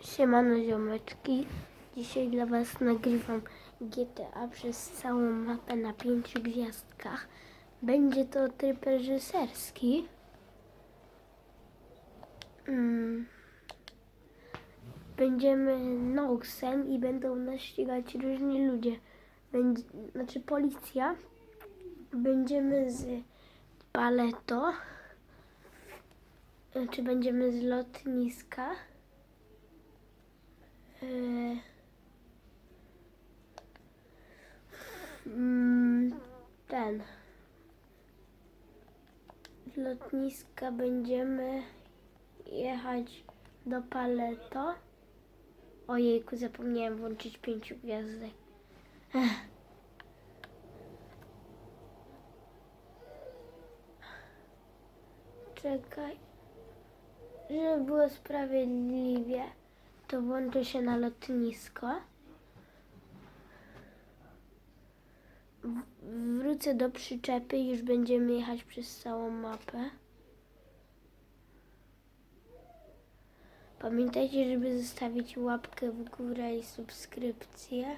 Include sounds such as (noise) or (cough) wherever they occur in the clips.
Siemano ziomeczki. Dzisiaj dla Was nagrywam GTA przez całą mapę na pięciu gwiazdkach. Będzie to tryb reżyserski. Mm. Będziemy Noxem i będą nas ścigać różni ludzie. Będzie, znaczy policja. Będziemy z Paleto. Czy będziemy z lotniska? Yy. Mm, Ten. Z lotniska będziemy jechać do Paleto. Ojejku, zapomniałem włączyć pięciu gwiazdek. Czekaj. Żeby było sprawiedliwie, to włączę się na lotnisko. Wrócę do przyczepy i już będziemy jechać przez całą mapę. Pamiętajcie, żeby zostawić łapkę w górę i subskrypcję.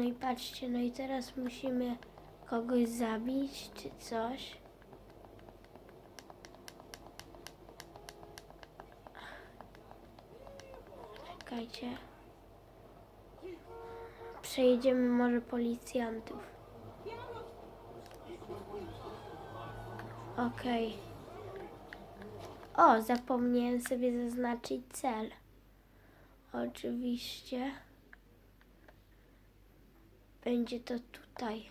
No i patrzcie, no i teraz musimy kogoś zabić czy coś. Czekajcie. Przejedziemy może policjantów. Okej. O, zapomniałem sobie zaznaczyć cel. Oczywiście. Będzie to tutaj.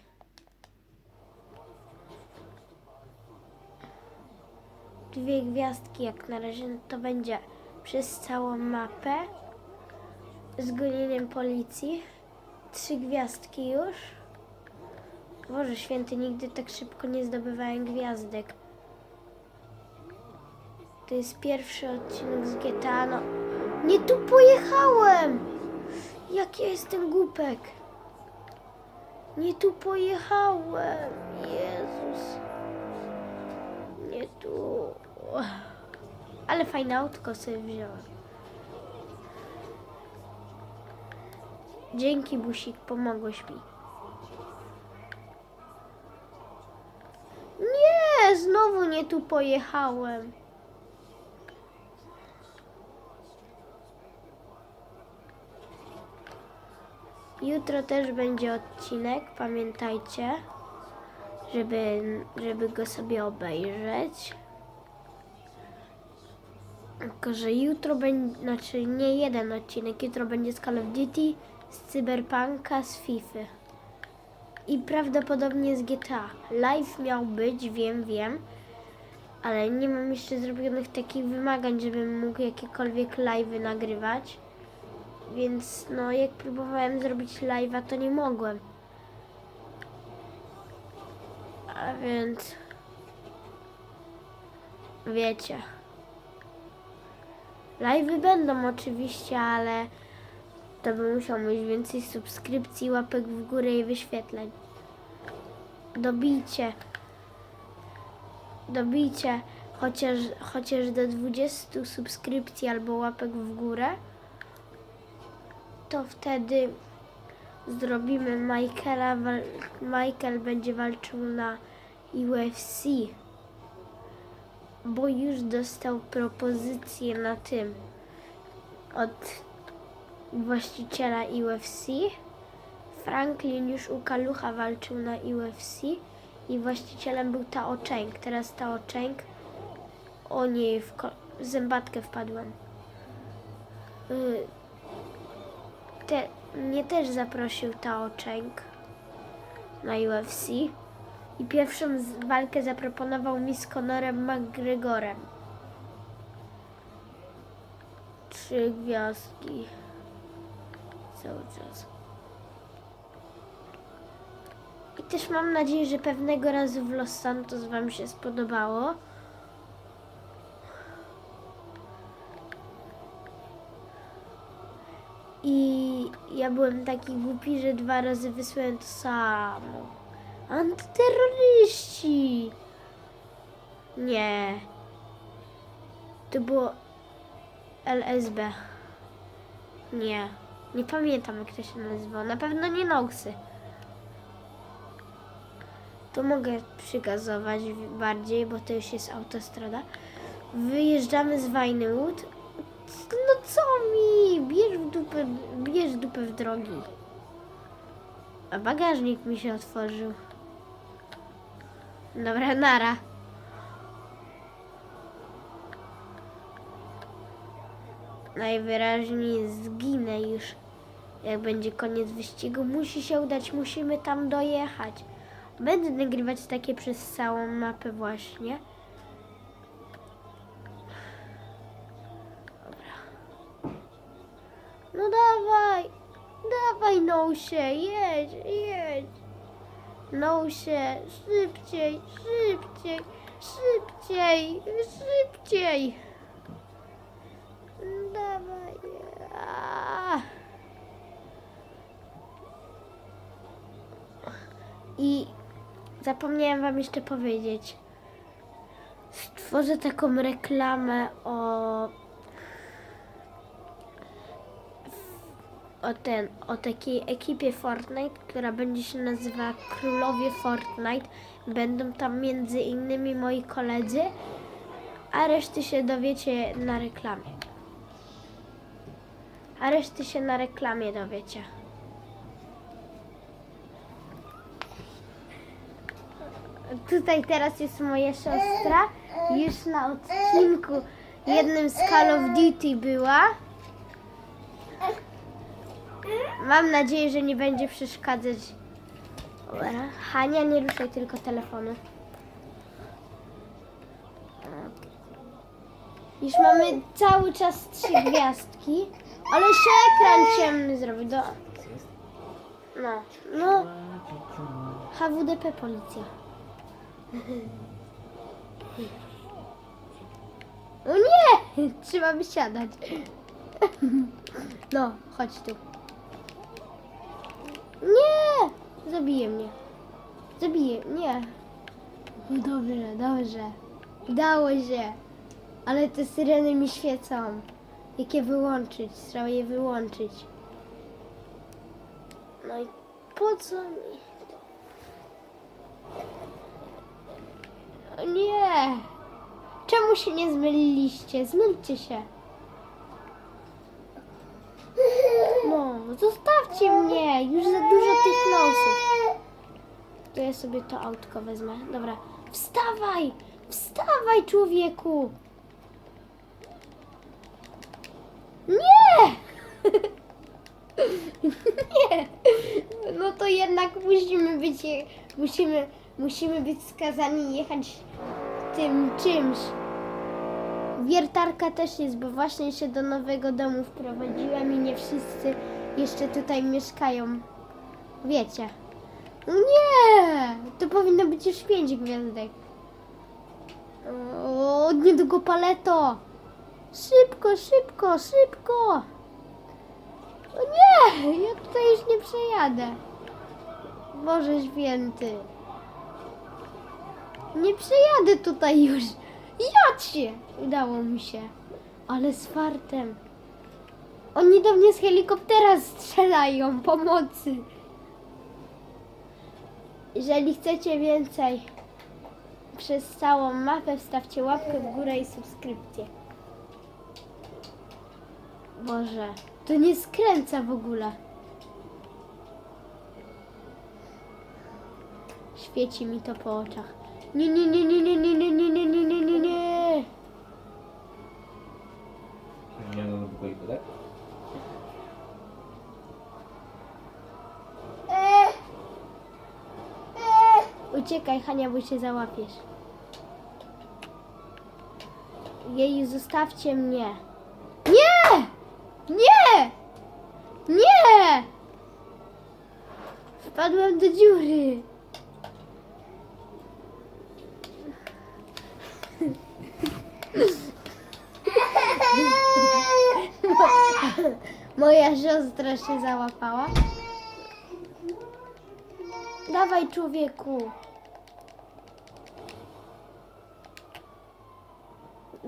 Dwie gwiazdki jak na razie to będzie przez całą mapę z gonieniem policji. Trzy gwiazdki już. Boże święty, nigdy tak szybko nie zdobywałem gwiazdek. To jest pierwszy odcinek z GTA. No, nie tu pojechałem! Jak ja jestem głupek. Nie tu pojechałem. Jezus. Nie tu. Ale fajne autko sobie wziąłem. Dzięki, Busik, pomogłeś mi. Nie, znowu nie tu pojechałem. Jutro też będzie odcinek, pamiętajcie, żeby, żeby go sobie obejrzeć. Tylko, że jutro będzie, znaczy nie jeden odcinek, jutro będzie z Call of Duty, z Cyberpunka, z FIFA. I prawdopodobnie z GTA. Live miał być, wiem, wiem, ale nie mam jeszcze zrobionych takich wymagań, żebym mógł jakiekolwiek live'y nagrywać. Więc no, jak próbowałem zrobić live'a, to nie mogłem. A więc... Wiecie. Live'y będą oczywiście, ale to by musiał mieć więcej subskrypcji, łapek w górę i wyświetleń. Dobijcie. Dobijcie chociaż, chociaż do 20 subskrypcji albo łapek w górę to wtedy zrobimy Michaela. Michael będzie walczył na UFC, bo już dostał propozycję na tym od właściciela UFC. Franklin już u Kalucha walczył na UFC i właścicielem był Tao Cheng. Teraz Tao Cheng, o nie, w ko- w zębatkę wpadłem. Y, te, mnie też zaprosił Tao Cheng na UFC i pierwszą walkę zaproponował mi z Conorem McGregorem. trzy gwiazdki. Cały czas. I też mam nadzieję, że pewnego razu w Los Santos Wam się spodobało. I ja byłem taki głupi, że dwa razy wysłałem to samo. Antyterroryści! Nie. To było LSB. Nie. Nie pamiętam jak to się nazywało. Na pewno nie Noxy. To mogę przygazować bardziej, bo to już jest autostrada. Wyjeżdżamy z Vinewood. No co mi? Bierz w dupę, bierz dupę w drogi. A bagażnik mi się otworzył. Dobra, nara. Najwyraźniej zginę już. Jak będzie koniec wyścigu, musi się udać, musimy tam dojechać. Będę nagrywać takie przez całą mapę właśnie. No dawaj, Nousie, jedź, jedź. Nousie, szybciej, szybciej, szybciej, szybciej. Dawaj. A. I zapomniałem wam jeszcze powiedzieć. Stworzę taką reklamę o o ten, o takiej ekipie Fortnite, która będzie się nazywała Królowie Fortnite. Będą tam między innymi moi koledzy, a reszty się dowiecie na reklamie. A reszty się na reklamie dowiecie. Tutaj teraz jest moja siostra. Już na odcinku jednym z Call of Duty była. Mam nadzieję, że nie będzie przeszkadzać. Dobra. Hania, nie ruszaj tylko telefonu. Już mamy cały czas trzy gwiazdki, ale się ekran ciemny zrobił. Do... No, no. HWDP policja. O nie! (laughs) Trzeba wysiadać. No, chodź tu. Nie! Zabije mnie. Zabije. Nie. No dobrze, dobrze. Udało się. Ale te syreny mi świecą. Jak je wyłączyć? Trzeba je wyłączyć. No i po co mi? O nie! Czemu się nie zmyliliście? Zmylcie się. No, zostawcie mnie! Już za dużo tych nosów. To ja sobie to autko wezmę. Dobra. Wstawaj! Wstawaj, człowieku! Nie! (laughs) Nie! No to jednak musimy być, musimy, musimy być skazani jechać tym czymś. Wiertarka też jest, bo właśnie się do nowego domu wprowadziłam i nie wszyscy jeszcze tutaj mieszkają. Wiecie. No Nie! To powinno być już pięć gwiazdek. O, niedługo paleto! Szybko, szybko, szybko! O nie! Ja tutaj już nie przejadę. Boże święty. Nie przejadę tutaj już. Jadź się! Udało mi się. Ale z fartem. Oni do mnie z helikoptera strzelają. Pomocy. Jeżeli chcecie więcej przez całą mapę, wstawcie łapkę w górę i subskrypcję. Boże, to nie skręca w ogóle. Świeci mi to po oczach. Nie, nie, nie, nie, nie, nie, nie, nie, nie, nie, nie, nie, nie. Nie no, tak? Uciekaj, Hania, bo się załapiesz. Jej, zostawcie mnie. Nie! Nie! Nie! Wpadłem do dziury. Moja siostra się załapała. Dawaj człowieku.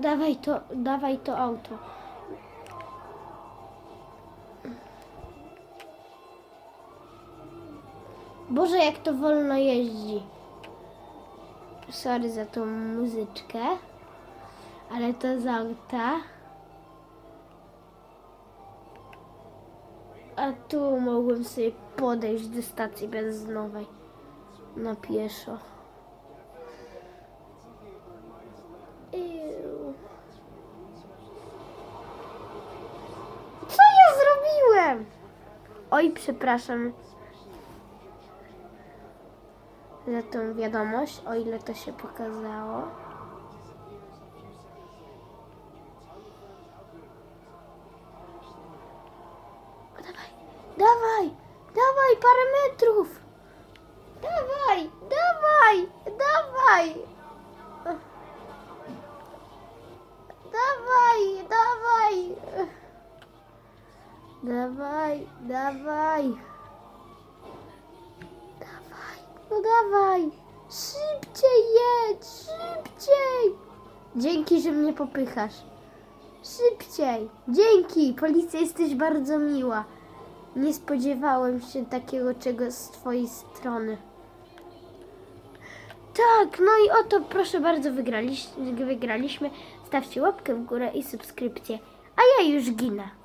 Dawaj to, dawaj to auto. Boże, jak to wolno jeździ. Sorry za tą muzyczkę, ale to z auta. A tu mogłem sobie podejść do stacji benzynowej na pieszo. Iu. Co ja zrobiłem? Oj, przepraszam za tą wiadomość, o ile to się pokazało. Dawaj, dawaj, dawaj, parę metrów. Dawaj, dawaj, dawaj. Dawaj, dawaj. Dawaj, dawaj. Dawaj, no dawaj. Szybciej jedź, szybciej. Dzięki, że mnie popychasz. Szybciej. Dzięki, policja jesteś bardzo miła. Nie spodziewałem się takiego czegoś z twojej strony. Tak, no i oto proszę bardzo wygraliśmy, wygraliśmy. Stawcie łapkę w górę i subskrypcję. A ja już ginę.